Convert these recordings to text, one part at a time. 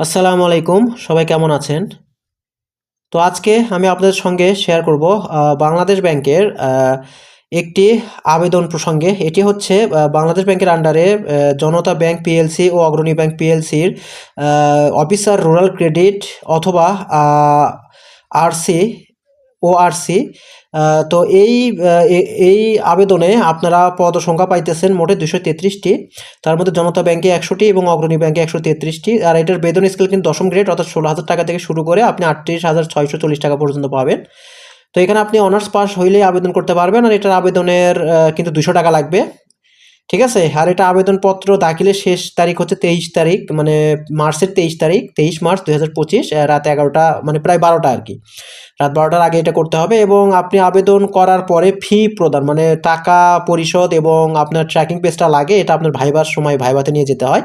আসসালামু আলাইকুম, সবাই কেমন আছেন? তো আজকে আমি আপনাদের সঙ্গে শেয়ার করব বাংলাদেশ ব্যাংকের একটি আবেদন প্রসঙ্গে। এটি হচ্ছে বাংলাদেশ ব্যাংকের আন্ডারে জনতা ব্যাংক পিএলসি ও অগ্রণী ব্যাংক পিএলসির অফিসার রুরাল ক্রেডিট অথবা আরসি ও আরসি তো এই এই আবেদনে আপনারা পদ সংখ্যা পাইতেছেন মোটে দুশো তেত্রিশটি, তার মধ্যে জনতা ব্যাংকে একশোটি এবং অগ্রণী ব্যাংকে একশো তেত্রিশটি, আর এটার বেতন স্কেল কিন্তু দশম গ্রেড অর্থাৎ ষোলো হাজার টাকা থেকে শুরু করে আপনি আটত্রিশ হাজার ছয়শো চল্লিশ টাকা পর্যন্ত পাবেন। তো এখানে আপনি অনার্স পাস হইলেই আবেদন করতে পারবেন, আর এটার আবেদনের কিন্তু দুশো টাকা লাগবে। ঠিক আছে? আর এটা আবেদনপত্র দাখিলের শেষ তারিখ হচ্ছে তেইশ তারিখ মানে মার্চের তেইশ তারিখ, তেইশ মার্চ দুই হাজার পঁচিশ রাত এগারোটা মানে প্রায় বারোটা আর কি। রাত বারোটার আগে এটা করতে হবে এবং আপনি আবেদন করার পরে ফি প্রদান মানে টাকা পরিশোধ এবং আপনার ট্র্যাকিং পেজটা লাগে, এটা আপনার ভাইবার সময় ভাইবাতে নিয়ে যেতে হয়।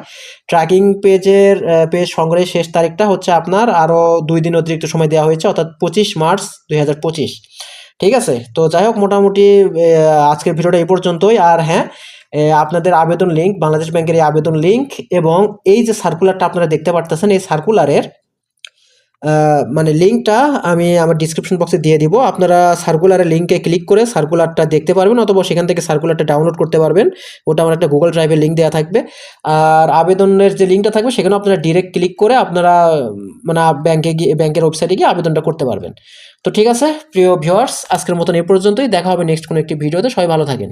ট্র্যাকিং পেজের পেজ সংগ্রহের শেষ তারিখটা হচ্ছে আপনার আরও দুই দিন অতিরিক্ত সময় দেওয়া হয়েছে, অর্থাৎ পঁচিশ মার্চ দুই হাজার পঁচিশ। ঠিক আছে? তো যাই হোক, মোটামুটি আজকের ভিডিওটা এই পর্যন্তই। আর হ্যাঁ আপনাদের আবেদন লিঙ্ক বাংলাদেশ ব্যাংকের এই আবেদন লিঙ্ক এবং এই যে সার্কুলারটা আপনারা দেখতে পারতেছেন, এই সার্কুলারের মানে লিঙ্কটা আমি আমার ডিসক্রিপশন বক্সে দিয়ে দিব। আপনারা সার্কুলারের লিঙ্কে ক্লিক করে সার্কুলারটা দেখতে পারবেন অথবা সেখান থেকে সার্কুলারটা ডাউনলোড করতে পারবেন। ওটা আমার একটা গুগল ড্রাইভের লিঙ্ক দেওয়া থাকবে। আর আবেদনের যে লিঙ্কটা থাকবে সেখানে আপনারা ডিরেক্ট ক্লিক করে আপনারা মানে ব্যাংকে গিয়ে, ব্যাংকের ওয়েবসাইটে গিয়ে আবেদনটা করতে পারবেন। তো ঠিক আছে, প্রিয় ভিউয়ার্স আজকের মতন এই পর্যন্তই। দেখা হবে নেক্সট কোনো একটি ভিডিওতে। সবাই ভালো থাকেন।